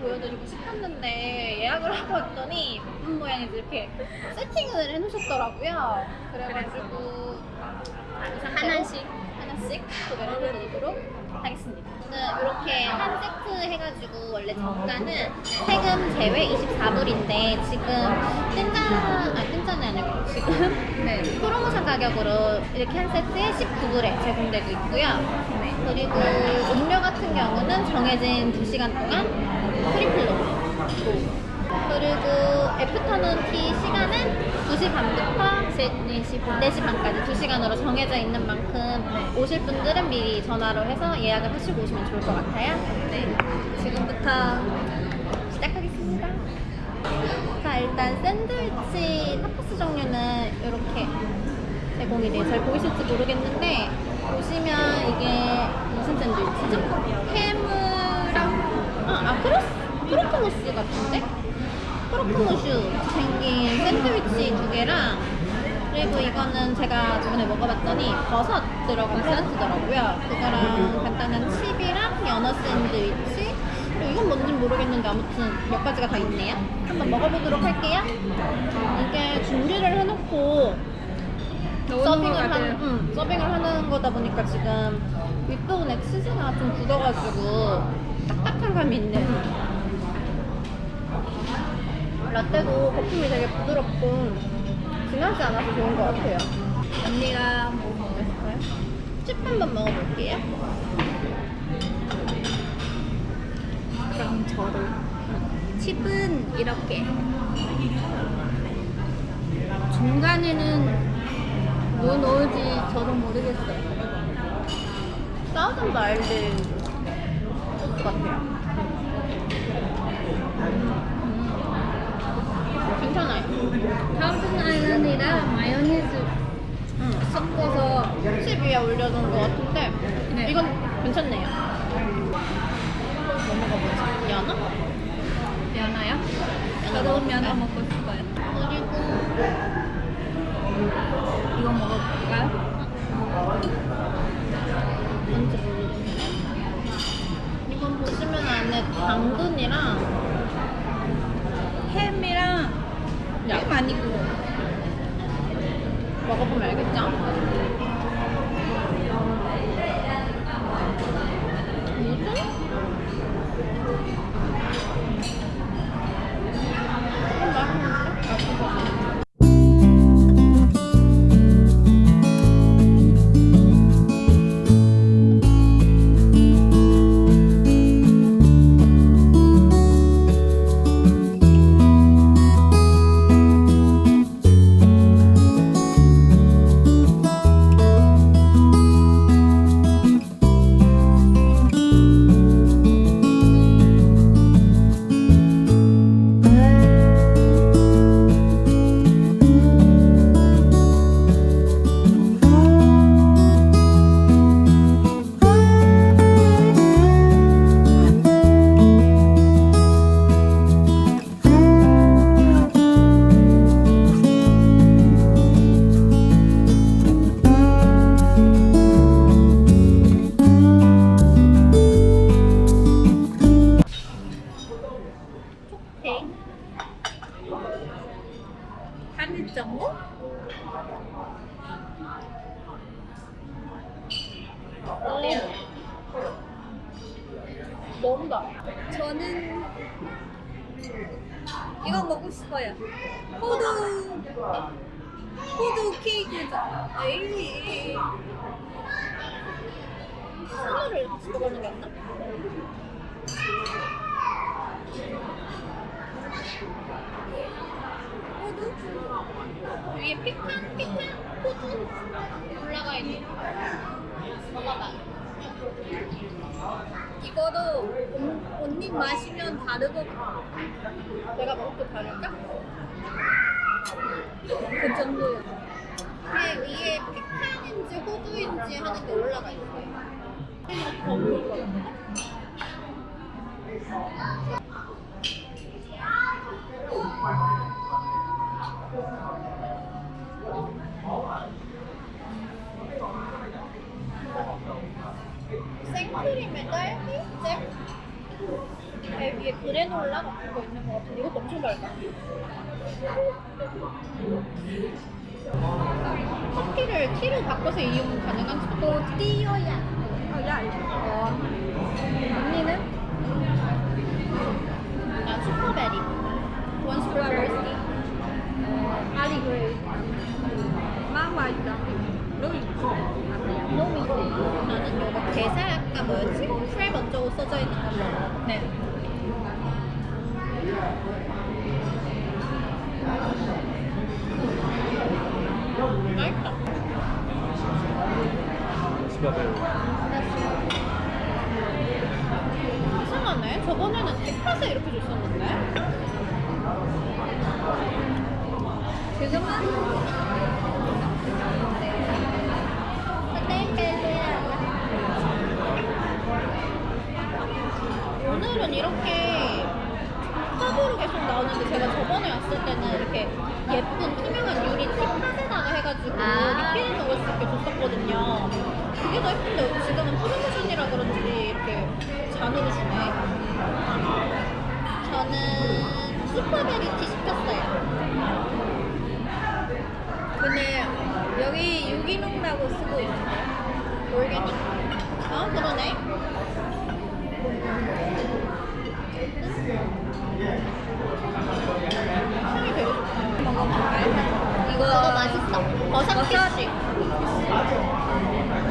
했는데 예약을 하고 왔더니 무슨 모양인지 이렇게 세팅을 해놓으셨더라고요. 그래가지고 하나씩. 하나씩 소개를 해드리도록 하겠습니다. 저는 이렇게 한 세트 해가지고 원래 정가는 세금 제외 24불인데 지금 아니고 지금 네. 프로모션 가격으로 이렇게 한 세트에 19불에 제공되고 있고요. 네. 그리고 음료 같은 경우는 정해진 2시간 동안 프리플로 그리고 애프터눈 티 시간은 2시 반부터 4시, 반. 4시 반까지 2시간으로 정해져 있는 만큼 오실 분들은 미리 전화로 해서 예약을 하시고 오시면 좋을 것 같아요. 네. 지금부터 일단 샌드위치 타파스 종류는 이렇게 제공이 돼요. 잘 보이실지 모르겠는데 보시면 이게 무슨 샌드위치죠? 해무랑 아, 아 크로스 크로크무스 같은데? 크로크무슈 생긴 샌드위치 두 개랑 그리고 이거는 제가 저번에 먹어봤더니 버섯 들어간 샐러드더라고요. 그거랑 간단한 칩이랑 연어 샌드위치 이건 뭔지 모르겠는데 아무튼 몇 가지가 다 있네요. 한번 먹어보도록 할게요. 이게 준비를 해놓고 서빙을 하는, 응, 서빙을 하는 거다 보니까 지금 윗부분에 치즈가 좀 굳어가지고 딱딱한 감이 있는 라떼도 거품이 되게 부드럽고 진하지 않아서 좋은 것 같아요. 언니가 뭐 이렇게. 중간에는 뭐 넣을지 저도 모르겠어요. 사우전 마일드 소스 같아요. 괜찮아요. 다음 아일랜드랑 마요네즈 응. 섞어서 칩 위에 올려둔 것 같은데 네. 이건 괜찮네요. 뭐 먹어보지? 연어? 면화요? 저도 면 뭔가? 저는 이거 먹고 싶어요. 호두 호두 케이크죠. 에이. 하나를 이렇게 집어가는 게 낫나? 호두? 위에 피칸, 피칸, 호두 올라가 있는 먹어봐. 이거도 온- 언니 마시면 다르고 내가 게 다를까? 그 정도요. 위에, 위에 피칸인지 호두인지 하는 게 올라가 있어요. 그냥 더 먹을 거 같아. 위에 그래놀라 같은 거 있는 것 같은데 이것도 엄청 달다. 커피를 티로 바꿔서 이용 가능한지 또 띠어야. 어, 야, 어. 언니는? 난 슈퍼베리. 원 슈퍼베리. 아리 그레이. 막 맛있다. 너무 너무 이거. 나는 이거 게살 아까 뭐였지? 프랩 어쩌고 써져 있는 거 먹어. 네. 이상하네. 저번에는 텍팟에 이렇게 줬었는데. 지금은 오늘은 이렇게 계속 나오는데 제가 저번에 왔을 때는 이렇게 예쁜 투명한 유리 티팟에다가 해가지고 아. 리필 먹을 수 있게 줬었거든요. 그게 더 예쁜데 지금은 프로모션이라 그런지 이렇게 잔으로 주네. 저는 슈퍼베리 티 시켰어요. 근데 여기 유기농이라고 쓰고 있는데. 올게닉. 아 그러네. 이거 이거 맛있어. 버섯 버섯. 키쉬.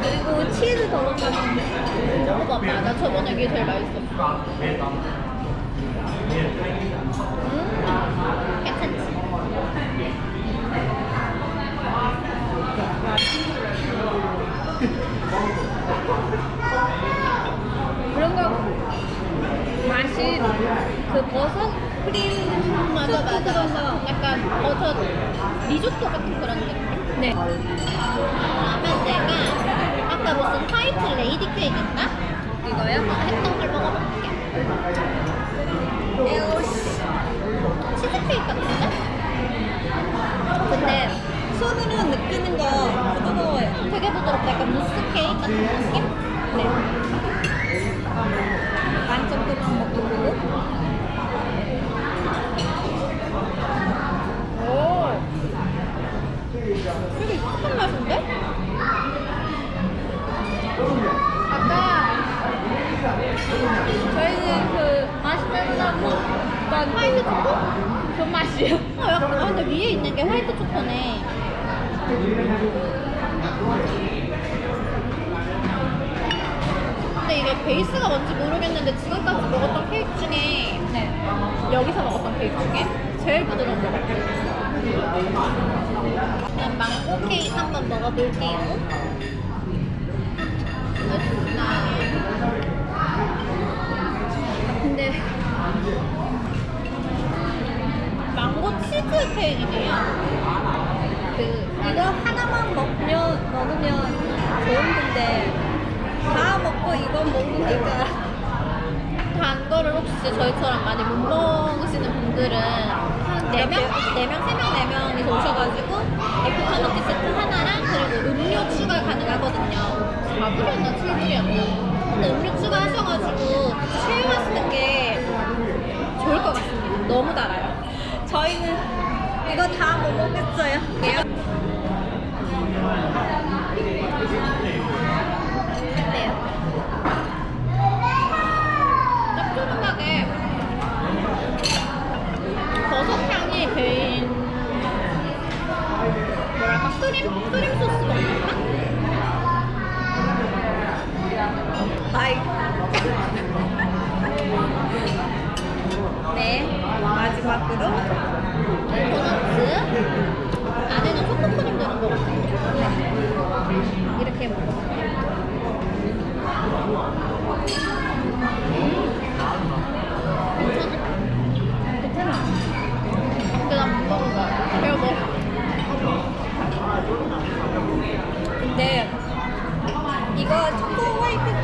그리고 치즈 더 넣었는데. 먹어봐봐. 나 저번에 이게 제일 맛있었어. 음? 그런 거 그 버섯 크림 맞아 맞아. 들어서 약간 버섯 리조또 같은 그런 느낌. 네. 그러면 내가 아까 무슨 화이트 레이디 케이크 있나? 이거요? 했던 걸 먹어볼게. 에오씨. 치즈케이크 같은데? 근데 손으로 느끼는 거 부드러워요. 되게 부드럽다. 약간 무스 케이크 같은 느낌? 네. 반 정도만 먹어보고. 오. 되게 익숙한 맛인데? 아까 저희는 그 마시멜로 먹던 화이트 초코? 그 맛이요. 어, 약간, 아, 근데 위에 있는 게 화이트 초코네. 근데 이게 베이스가 뭔지 모르겠는데 지금까지 먹었던 케이크 중에 네. 여기서 먹었던 케이크 중에 제일 부드러운 것 같아요. 그냥 망고 케이크 한번 먹어볼게요. 맛있다. 케이크네요. 그 이거 하나만 먹으면 먹으면 좋은 건데 다 먹고 이건 먹으니까 단 거를 혹시 저희처럼 많이 못 먹으시는 분들은 한 4명? 4명, 3명, 4명이서 오셔가지고 애프터 너티 세트 하나 어때요? 짭조름하게 버섯 향이 배인 뭐랄까 크림 크림 소스 같나? 아이. 네, 마지막으로 도넛 같은데 이렇게 먹어볼게요. 괜찮아. 근데. 이거 먹어. 근데 이거 초코 화이트